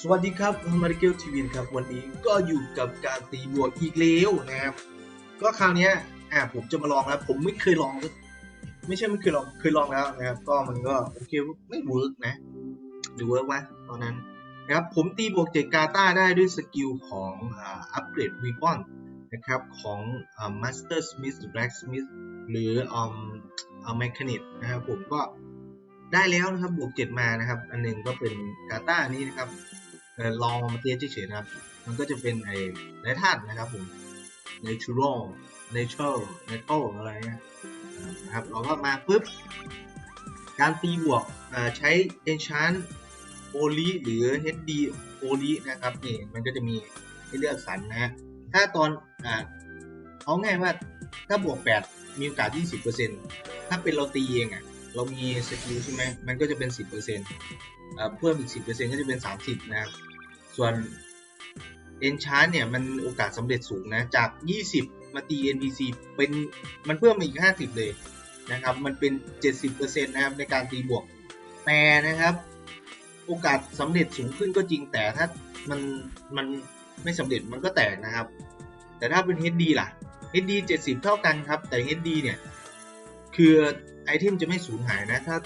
สวัสดีครับมาริเกลทีวีครับ วันนี้ก็อยู่กับการตีบวกอีกแล้วนะครับ ก็คราวนี้อะผมจะมาลองแล้วผมไม่เคยลอง ไม่ใช่ไม่เคยลองเคยลองแล้วนะครับ ก็มันก็โอเคไม่เวิร์กนะดูเวิร์กไหมตอนนั้นนะครับผมตีบวกเจกาตาได้ด้วยสกิลของอัปเกรดวีบอนนะครับของมาสเตอร์สมิธหรือแบล็กสมิธหรืออ่าแมคคานิตนะครับผมก็ได้แล้วนะครับบวกเจ็ดมานะครับ อันหนึงก็เป็นกาตานี้นะครับ ลองมาเทียบเฉยๆนะครับ มันก็จะเป็นไอ้ไรธาตุนะครับผม natural nature natural อะไรเงี้ยนะครับ เราก็มาปุ๊บ การตีบวกใช้ enchant oli หรือ hd oli นะครับนี่มันก็จะมีให้เลือกสรรนะฮะถ้าตอนอ่าเอาง่ายว่าถ้าบวก 8 มีโอกาส 20%ถ้าเป็นเราตีเองอะ เรามีสกิลใช่ไหม มันก็จะเป็น 10%เอ่อ เพิ่มอีก 10%ก็จะเป็น 30 นะครับ ส่วน Enchant เนี่ย มันโอกาสสำเร็จสูงนะ จาก 20 มาตี NPC เป็นมันเพิ่มมาอีก 50 เลยนะครับ มันเป็น 70%นะครับในการตีบวก แต่นะครับ โอกาสสำเร็จสูงขึ้นก็จริงแต่ถ้ามันมันไม่สำเร็จมันก็แตกนะครับ แต่ถ้าเป็น HD ล่ะ HD 70 เท่ากันครับ แต่ HD เนี่ย คือไอเทมจะไม่สูญหายนะ ถ้า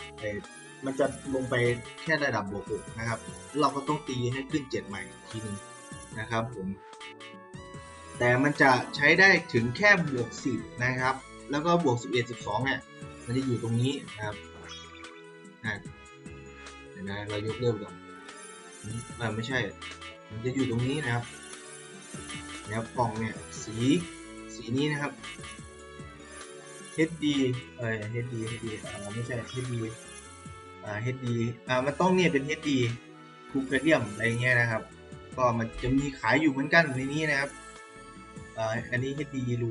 มันจะลงไปแค่ระดับบวกหกนะครับ เราก็ต้องตีให้ขึ้นเจ็ดใหม่ทีหนึงนะครับผม แต่มันจะใช้ได้ถึงแค่บวกสิบนะครับ แล้วก็บวกสิบเอ็ดสิบสองเนี่ย มันจะอยู่ตรงนี้นะครับเดี๋ยวนะเรายกเลิกก่อนเออไม่ใช่ มันจะอยู่ตรงนี้นะครับนะครับกล่องเนี่ยสีสีนี้นะครับ HD เอ่อ HD HD อ่าไม่ใช่ HD อ่า HD อ่ามันต้องเนี่ยเป็น HD คูเคเดียมอะไรเงี้ยนะครับ ก็มันจะมีขายอยู่เหมือนกันในนี้นะครับอ่าอันนี้ HD รู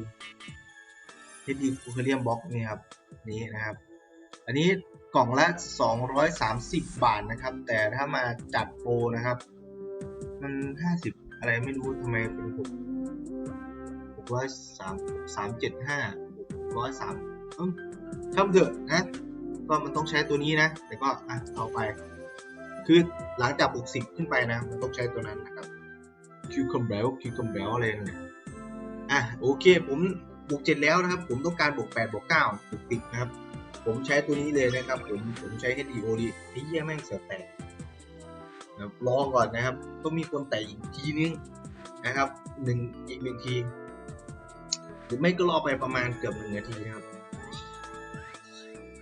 HD คูเคเดียมบล็อกนี่ครับนี่นะครับ อันนี้กล่องละ 230 บาทนะครับ แต่ถ้ามาจัดโปรนะครับ มัน 50 อะไรไม่รู้ทำไมเป็น6 6 3 375ร้อยสามช่างเถอะนะ ก็มันต้องใช้ตัวนี้นะ แต่ก็อะเอาไป คือหลังจากบวกสิบขึ้นไปนะ มันต้องใช้ตัวนั้นนะครับคิวคอมเบลคิวคอมเบลอะไรเนี่ยอะโอเค ผมบวกเจ็ดแล้วนะครับ ผมต้องการบวกแปดบวกเก้าบวกติดนะครับ ผมใช้ตัวนี้เลยนะครับ ผมผมใช้ HDO ดีไอ้เหี้ยแม่งเสือแตกนะครับรอก่อนนะครับ ต้องมีคนแตกอีกทีนึงนะครับหนึ่งอีกหนึ่งที หรือไม่ก็รอไปประมาณเกือบหนึ่งนาทีนะครับ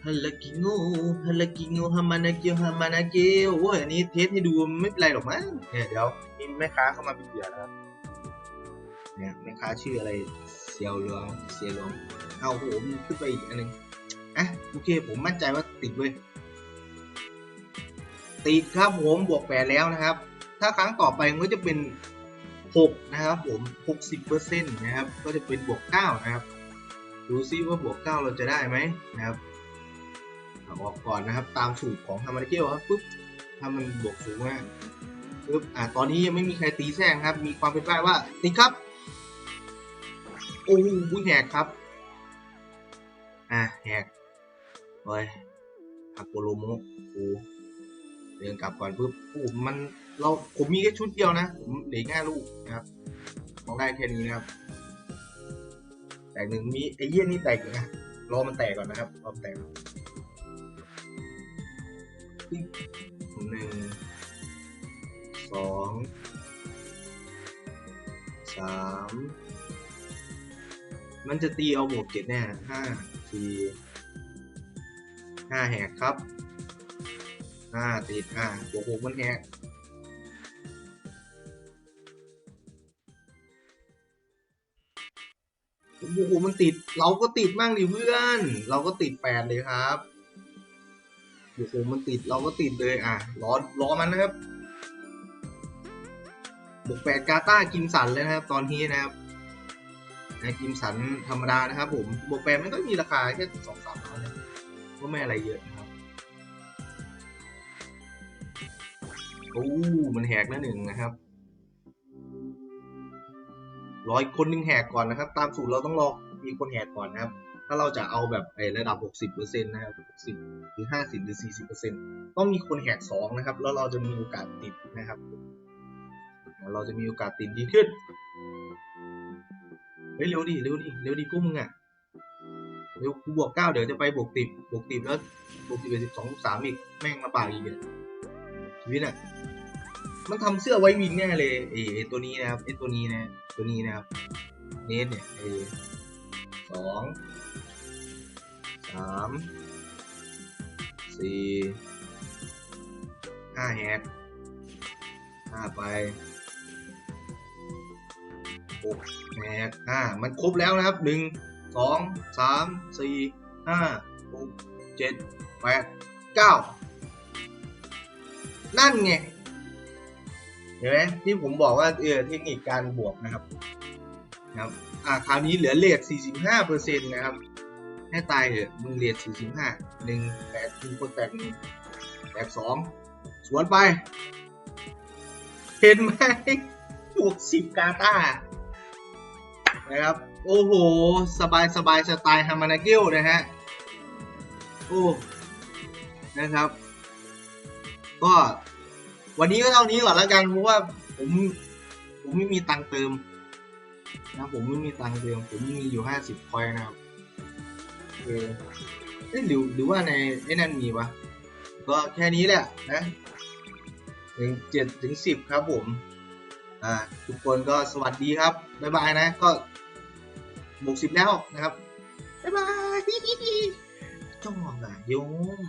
ฮัลโหลกิโง่ฮัลโหลกิโง่ฮามานาเกียวฮามานาเกียวโอ้ยอันนี้เทสให้ดูไม่เป็นไรหรอกมั้งเนี่ยเดี๋ยวมีแม่ค้าเข้ามาเป็นเหยื่อนะครับเนี่ยแม่ค้าชื่ออะไรเซียวเหลืองเซียวเหลืองเอาโหมนขึ้นไปอีกอันนึงอะโอเค ผมมั่นใจว่าติดเว้ยติดครับผมบวกแปดแล้วนะครับ ถ้าครั้งต่อไปมันก็จะเป็น6นะครับผม60%นะครับ ก็จะเป็นบวก9นะครับ ดูซิว่าบวก9เราจะได้ไหมนะครับ เอาออกก่อนนะครับ ตามสูตรของฮามาริเกลครับปุ๊บถ้ามันบวกสูงมากปุ๊บอ่าตอนนี้ยังไม่มีใครตีแซงครับ มีความเป็นไปว่าติดครับ โอ้โหแหกครับ อะแหกเฮ้ยอาโกโลโมโอ้เดินกลับก่อนปุ๊บโอ้มันเราผมมีแค่ชุดเดียวนะผมเหลือแค่ลูกนะครับมองได้แค่นี้นะครับ แตกหนึ่งมีไอ้เยี่ยนี่แตกอยู่นะรอมันแตกก่อนนะครับรอมันแตก หนึ่งสองสามมันจะตีเอาบวกเจ็ดแน่ห้าสี่ห้าแหกครับห้าติดห้าบวกหกมันแหกโอ้โหมันติด เราก็ติดมั่งดิเพื่อน เราก็ติดแปดเลยครับ โอ้โหมันติดเราก็ติดเลยอะรอรอมันนะครับบวกแปดกาตากิมสันเลยนะครับ ตอนนี้นะครับนะกิมสันธรรมดานะครับ ผมบวกแปดมันก็มีราคาแค่สองสามร้อยนะก็ไม่อะไรเยอะนะครับโอ้มันแหกแล้วหนึ่งนะครับรออีกคนหนึ่งแหกก่อนนะครับ ตามสูตรเราต้องรอมีคนแหกก่อนนะครับ ถ้าเราจะเอาแบบไอ้ระดับ 60%นะครับ60 หรือ 50 หรือ 40%ต้องมีคนแหก2นะครับ แล้วเราจะมีโอกาสติดนะครับ เราจะมีโอกาสติดดีขึ้น เฮ้ยเร็วดิ เร็วดิ เร็วดิพวกมึงอะ เร็วกูบวกเก้าเดี๋ยวจะไปบวกติบบวกติบแล้วบวกติบเป็นสิบสองสามอีก แม่งลำบากอีกอะชีวิตอะ มันทำเสื้อไว้วิงแน่เลยไอ้ไอ้ตัวนี้นะครับไอ้ตัวนี้นะ ตัวนี้นะครับ เนสเนี่ยไอ้สอง สามสี่ห้าแฮกห้าไปหกแฮกห้ามันครบแล้วนะครับหนึ่งสองสามสี่ห้าหกเจ็ดแปดเก้านั่นไงเห็นไหมที่ผมบอกว่าเออเทคนิคการบวกนะครับนะครับอ่าคราวนี้เหลือเลท45เปอร์เซ็นต์นะครับ ให้ตายเถอะมึงเลท45หนึ่งแตกหนึ่งคนแตกหนึ่งแตกสองสวนไป เห็นไหมบวกสิบกาตานะครับ โอ้โห สบายสบายสไตล์ฮามานาเกิลนะฮะ โอ้ นะครับ ก็วันนี้ก็เท่านี้ก่อนแล้วกันเพราะว่าผมผมไม่มีตังค์เติมนะผมไม่มีตังค์เติมผมมีอยู่ห้าสิบคอยนะครับ เออเอ้ยหรือหรือว่าในไอ้นั่นมีวะก็แค่นี้แหละนะถึงเจ็ดถึงสิบครับผม อ่า ทุกคนก็สวัสดีครับ บ๊ายบายนะ ก็บวกสิบแล้วนะครับ บ๊ายบายจ้องอะโยม